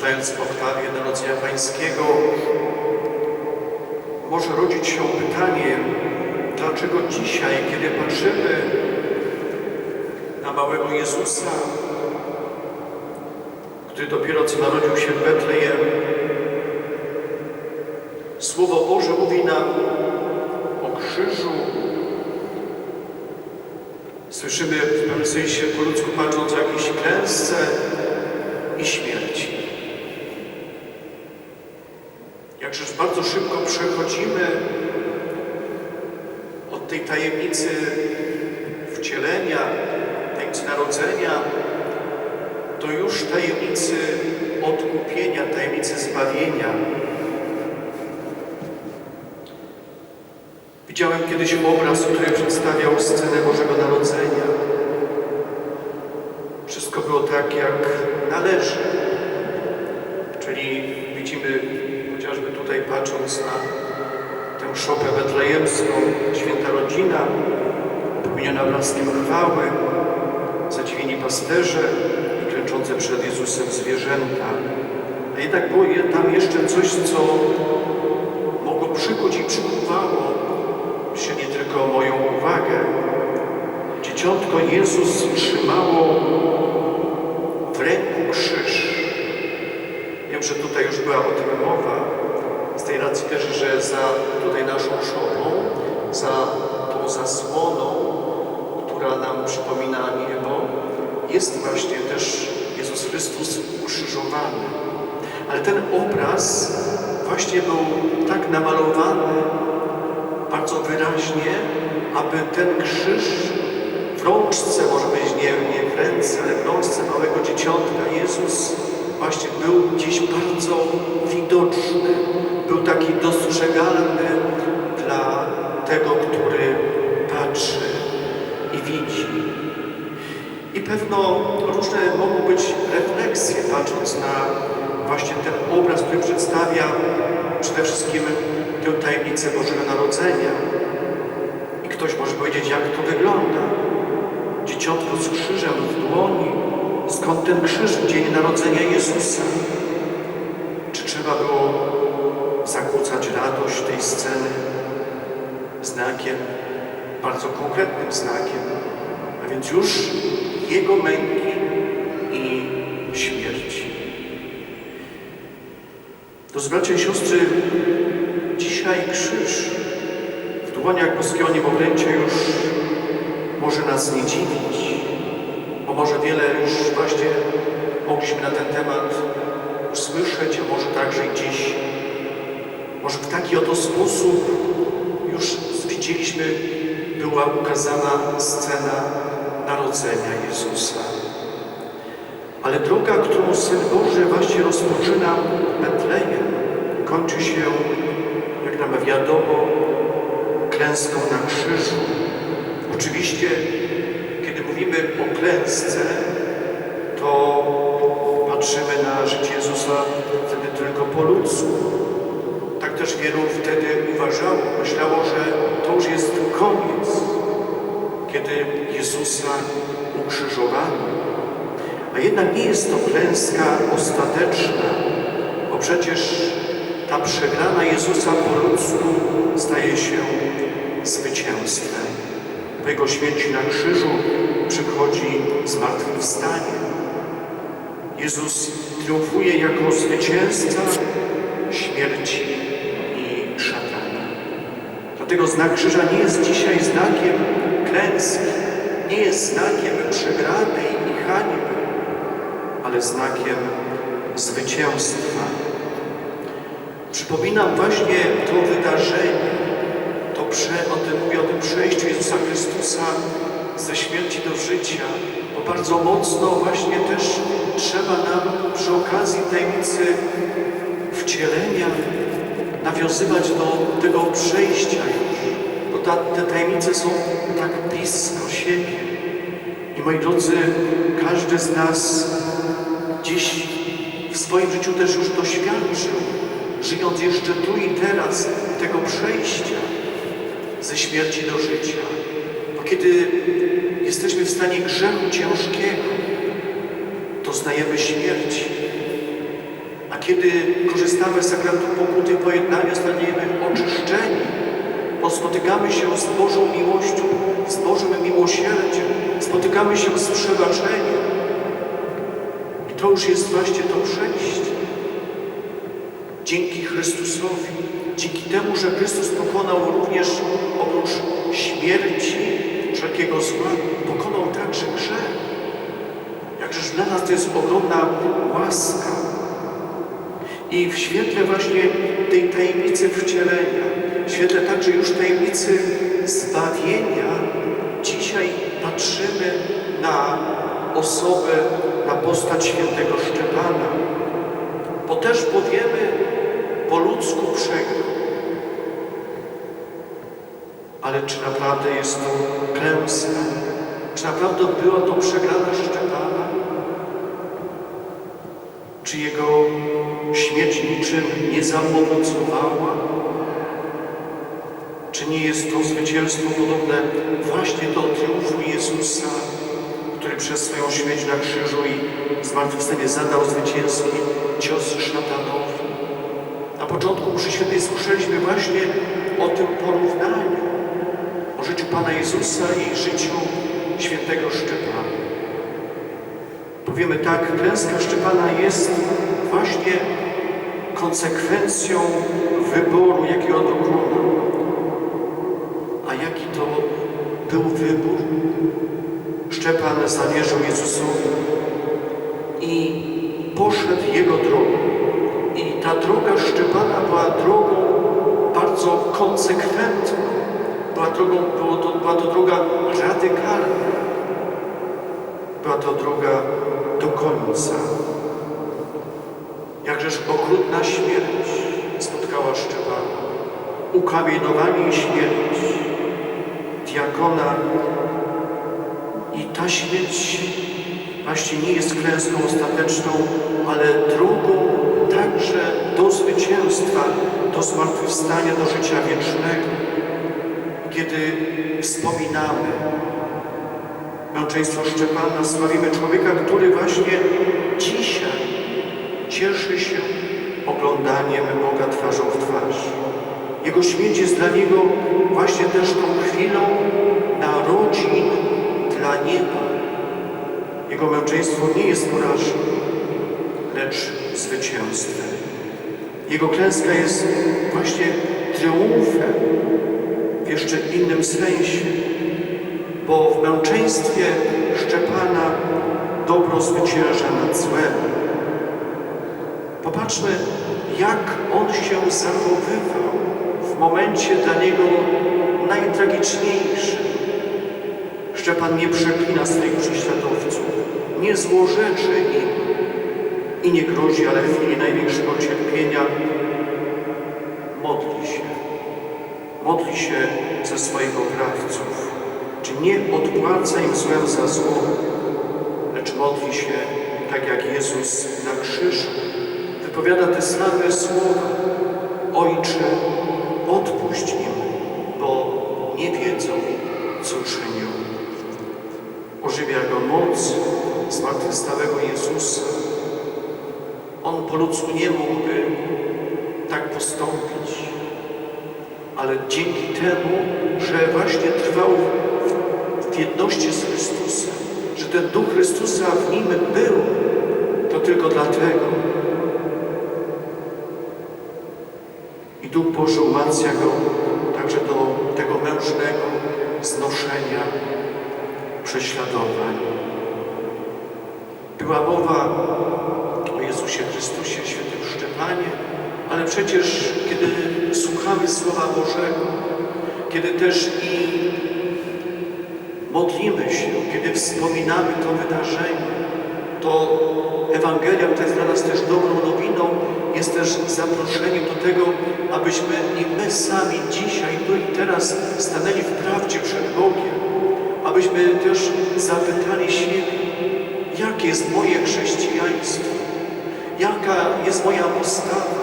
czytając w oktawie Narodzenia Pańskiego, może rodzić się pytanie, dlaczego dzisiaj, kiedy patrzymy na małego Jezusa, który dopiero co narodził się w Betlejem, Słowo Boże mówi nam o krzyżu. Słyszymy w pewnym sensie po ludzku patrząc o jakiejś klęsce i śmierci. Jakżeż bardzo szybko przechodzimy od tej tajemnicy wcielenia, tajemnicy narodzenia, do już tajemnicy odkupienia, tajemnicy zbawienia. Widziałem kiedyś obraz, który przedstawiał scenę Bożego Narodzenia. Wszystko było tak, jak należy. Czyli widzimy, tutaj patrząc na tę szopę betlejemską, święta rodzina, pełniona blaskiem chwały, zadziwieni pasterze i klęczące przed Jezusem zwierzęta. A jednak było tam jeszcze coś, co mogło przykuć i przykuwało się nie tylko moją uwagę. Dzieciątko Jezus trzymało w ręku krzyż. Wiem, że tutaj już była o tym mowa, z tej racji też, że za tutaj naszą szopą, za tą zasłoną, która nam przypomina niebo, jest właśnie też Jezus Chrystus ukrzyżowany. Ale ten obraz właśnie był tak namalowany bardzo wyraźnie, aby ten krzyż w rączce, może być nie, nie w ręce, ale w rączce małego dzieciątka Jezus właśnie był gdzieś bardzo widoczny, był taki dostrzegalny dla tego, który patrzy i widzi. I pewno różne mogą być refleksje, patrząc na właśnie ten obraz, który przedstawia przede wszystkim tę tajemnicę Bożego Narodzenia. I ktoś może powiedzieć, jak to wygląda. Dzieciątko z krzyżem w dłoni. Skąd ten krzyż w dzień narodzenia Jezusa? Czy trzeba było zakłócać radość tej sceny znakiem, bardzo konkretnym znakiem, a więc już Jego męki i śmierci. Drodzy bracia i siostry, dzisiaj krzyż w dłoniach boskiego niemowlęcia już może nas nie dziwić, bo może wiele już właśnie mogliśmy na ten temat usłyszeć, a może także i dziś. Może w taki oto sposób już widzieliśmy, była ukazana scena narodzenia Jezusa. Ale droga, którą Syn Boży właśnie rozpoczyna Betlejem, kończy się, jak nam wiadomo, klęską na krzyżu. Oczywiście, mówimy o klęsce, to patrzymy na życie Jezusa wtedy tylko po ludzku. Tak też wielu wtedy uważało, myślało, że to już jest koniec, kiedy Jezusa ukrzyżowano. A jednak nie jest to klęska ostateczna, bo przecież ta przegrana Jezusa po ludzku staje się zwycięstwem. Po Jego śmierci na krzyżu przychodzi zmartwychwstanie. Jezus triumfuje jako zwycięzca śmierci i szatana. Dlatego znak krzyża nie jest dzisiaj znakiem klęski, nie jest znakiem przegranej i hańby, ale znakiem zwycięstwa. Przypominam właśnie to wydarzenie, to prze, o tym mówię o tym przejściu Jezusa Chrystusa ze śmierci do życia, bo bardzo mocno właśnie też trzeba nam przy okazji tajemnicy wcielenia nawiązywać do tego przejścia już, bo ta, te tajemnice są tak blisko siebie. I moi drodzy, każdy z nas dziś w swoim życiu też już doświadczył, żyjąc jeszcze tu i teraz, tego przejścia ze śmierci do życia. Bo kiedy jesteśmy w stanie grzechu ciężkiego, doznajemy śmierci. Kiedy korzystamy z sakramentu pokuty pojednania, staniemy oczyszczeni, bo spotykamy się z Bożą miłością, z Bożym miłosierdziem, spotykamy się z przebaczeniem. I to już jest właśnie to przejście. Dzięki Chrystusowi, dzięki temu, że Chrystus pokonał również oprócz śmierci, wszelkiego zła, pokonał także grzech. Jakżeż dla nas to jest ogromna łaska. I w świetle właśnie tej tajemnicy wcielenia, w świetle także już tajemnicy zbawienia, dzisiaj patrzymy na osobę, na postać świętego Szczepana. Bo też powiemy, po ludzku przegrał. Ale czy naprawdę jest to klęska? Czy naprawdę była to przegrana Szczepana? Czy jego śmierć niczym nie zaowocowała? Czy nie jest to zwycięstwo podobne właśnie do triumfu Jezusa, który przez swoją śmierć na krzyżu i zmartwychwstanie zadał zwycięski cios szatanowi? Na początku przy świętej słyszeliśmy właśnie o tym porównaniu, Pana Jezusa i życiu świętego Szczepana. Powiemy tak, klęska Szczepana jest właśnie konsekwencją wyboru, jakiego dokonał. A jaki to był wybór? Szczepan zawierzył Jezusowi i poszedł Jego drogą. I ta droga Szczepana była drogą bardzo konsekwentną. Była, drogą, było to, była to droga radykalna. Była to droga do końca. Jakżeż okrutna śmierć spotkała Szczepana. Ukamienowanie i śmierć diakona. I ta śmierć właśnie nie jest klęską ostateczną, ale drogą także do zwycięstwa, do zmartwychwstania, do życia wiecznego. Kiedy wspominamy męczeństwo Szczepana, sławimy człowieka, który właśnie dzisiaj cieszy się oglądaniem Boga twarzą w twarz. Jego śmierć jest dla niego właśnie też tą chwilą narodzin dla nieba. Jego męczeństwo nie jest porażką, lecz zwycięstwem. Jego klęska jest właśnie triumfem w jeszcze innym sensie, bo w męczeństwie Szczepana dobro zwycięża nad złem. Popatrzmy, jak on się zachowywał w momencie dla niego najtragiczniejszym. Szczepan nie przeklina swoich prześladowców, nie złorzeczy im i nie grozi, ale w chwili największego cierpienia modli się. Modli się ze swoich oprawców. Czy nie odpłaca im złem za zło, lecz modli się tak jak Jezus na krzyżu. Wypowiada te same słowa. Ojcze, odpuść im, bo nie wiedzą, co czynią. Ożywia go moc zmartwychwstałego Jezusa. On po ludzku nie mógłby tak postąpić, ale dzięki temu, że właśnie trwał w jedności z Chrystusem, że ten Duch Chrystusa w nim był, to tylko dlatego. I Duch Boży umacnia go także do tego mężnego znoszenia prześladowań. Była mowa o Jezusie Chrystusie, świętym Szczepanie, ale przecież kiedy słuchamy Słowa Bożego, kiedy też i modlimy się, kiedy wspominamy to wydarzenie, to Ewangelia, która jest dla nas też dobrą nowiną, jest też zaproszeniem do tego, abyśmy i my sami dzisiaj, tu i teraz stanęli w prawdzie przed Bogiem, abyśmy też zapytali siebie, jakie jest moje chrześcijaństwo, jaka jest moja postawa,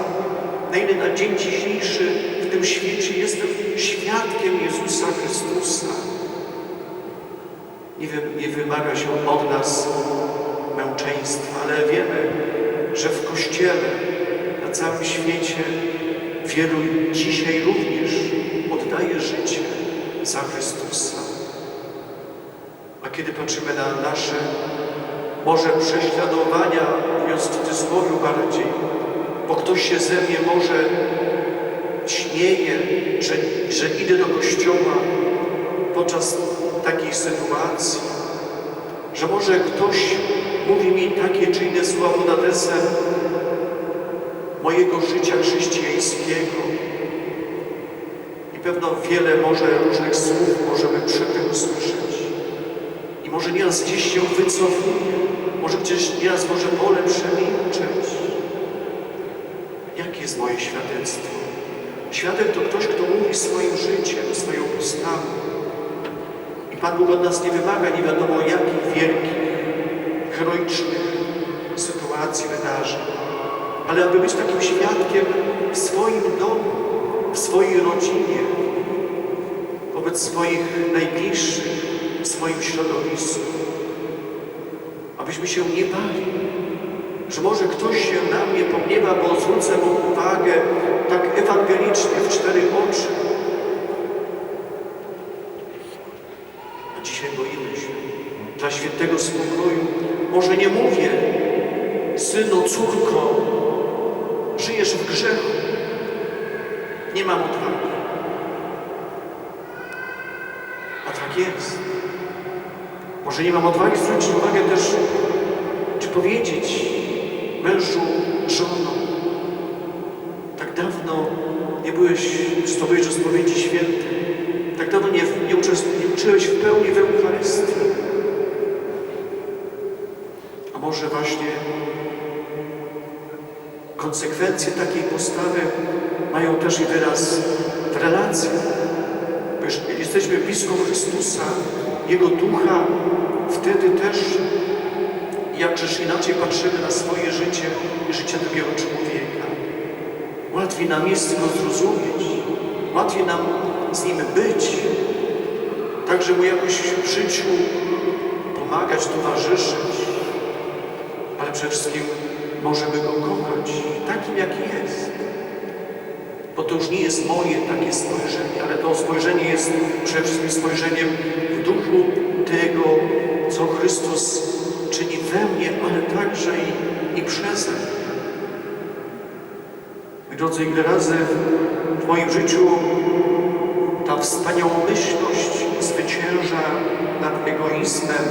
na ile na dzień dzisiejszy w tym świecie jestem świadkiem Jezusa Chrystusa. Nie, wy, nie wymaga się od nas męczeństwa, ale wiemy, że w Kościele całym świecie wielu dzisiaj również oddaje życie za Chrystusa. A kiedy patrzymy na nasze może prześladowania, mówiąc w cudzysłowie bardziej, bo ktoś się ze mnie może śmieje, że, że idę do kościoła podczas takiej sytuacji, że może ktoś mówi mi takie czy inne słowa pod adresem mojego życia chrześcijańskiego. I pewno wiele może różnych słów możemy przy tym usłyszeć. I może nieraz gdzieś się wycofuje, może gdzieś nieraz może wolę przemilczeć. Moje świadectwo? Świadek to ktoś, kto mówi swoim życiem, swoją postawą. I Pan Bóg od nas nie wymaga nie wiadomo jakich wielkich, heroicznych sytuacji, wydarzeń, ale aby być takim świadkiem w swoim domu, w swojej rodzinie, wobec swoich najbliższych, w swoim środowisku. Abyśmy się nie bali, że może ktoś się na mnie pogniewa, bo zwrócę mu uwagę tak ewangelicznie w cztery oczy. A dzisiaj boimy się. Dla świętego spokoju może nie mówię, synu, córko, żyjesz w grzechu. Nie mam odwagi. A tak jest. Może nie mam odwagi zwrócić uwagę też, czy powiedzieć mężu, żono, tak dawno nie byłeś, przystąpiłeś do spowiedzi świętej, tak dawno nie, nie, nie uczyłeś w pełni w Eucharystii. A może właśnie konsekwencje takiej postawy mają też i wyraz w relacji. Bo jeżeli jesteśmy blisko Chrystusa, Jego Ducha, wtedy też jakżeż inaczej patrzymy na swoje życie i życie drugiego człowieka. Łatwiej nam jest go zrozumieć, łatwiej nam z nim być, także mu jakoś w życiu pomagać, towarzyszyć, ale przede wszystkim możemy go kochać takim, jaki jest. Bo to już nie jest moje takie spojrzenie, ale to spojrzenie jest przede wszystkim spojrzeniem w duchu tego, co Chrystus we mnie, ale także i, i przeze mnie. Drodzy, ile razy w moim życiu ta wspaniałomyślność zwycięża nad egoizmem,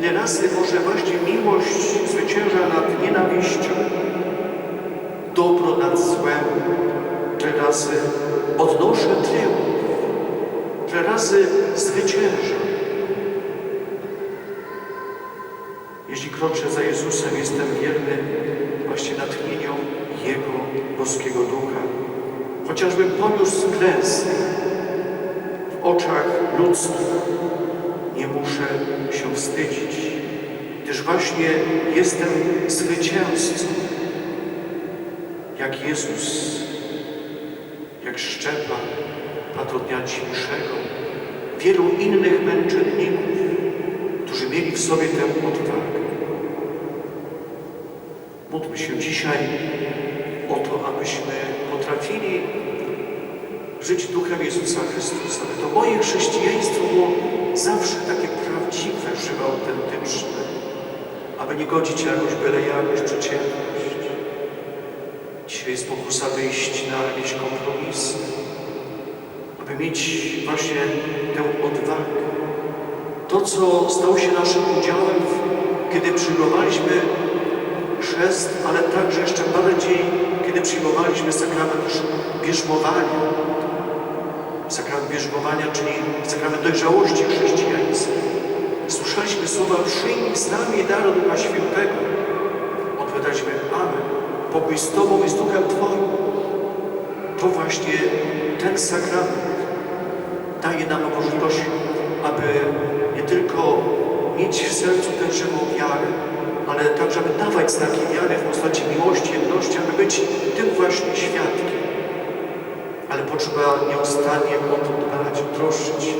ile razy może właśnie miłość zwycięża nad nienawiścią, dobro nad złem, ile razy odnoszę triumf, ile razy zwyciężam. Kroczę za Jezusem, jestem wierny właśnie natchnieniom Jego boskiego ducha. Chociażbym poniósł klęskę w oczach ludzkich, nie muszę się wstydzić, gdyż właśnie jestem zwycięzcą, jak Jezus, jak Szczepan, patrona dzisiejszego, wielu innych męczenników, którzy mieli w sobie tę odwagę. Módlmy się dzisiaj o to, abyśmy potrafili żyć duchem Jezusa Chrystusa. To moje chrześcijaństwo było zawsze takie prawdziwe, żywe, autentyczne. Aby nie godzić jakoś byle jakoś przeciętność. Dzisiaj jest pokusa wyjść na jakieś kompromisy. Aby mieć właśnie tę odwagę. To, co stało się naszym udziałem, kiedy przyjmowaliśmy chrzest, ale także jeszcze bardziej, kiedy przyjmowaliśmy sakrament bierzmowania. Sakrament bierzmowania, czyli sakrament dojrzałości chrześcijańskiej. Słyszeliśmy słowa przyjmij z nami dar Ducha Świętego. Odpowiadaliśmy Amen. Pokój z Tobą i z Duchem Twoim. To właśnie ten sakrament daje nam możliwość, aby nie tylko mieć w sercu tę żywą wiarę, ale także aby dawać znaki wiary w postaci miłości, jedności, aby być tym właśnie świadkiem. Ale potrzeba nieustannie o to dbać, troszczyć się.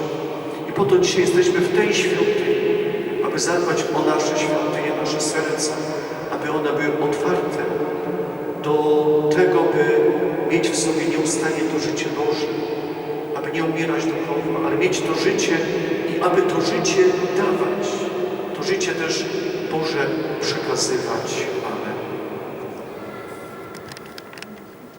I po to dzisiaj jesteśmy w tej świątyni, aby zadbać o nasze świątynie, nasze serca, aby one były otwarte do mieć w sobie nieustannie to życie Boże, aby nie umierać duchowo, ale mieć to życie i aby to życie dawać, to życie też Boże przekazywać.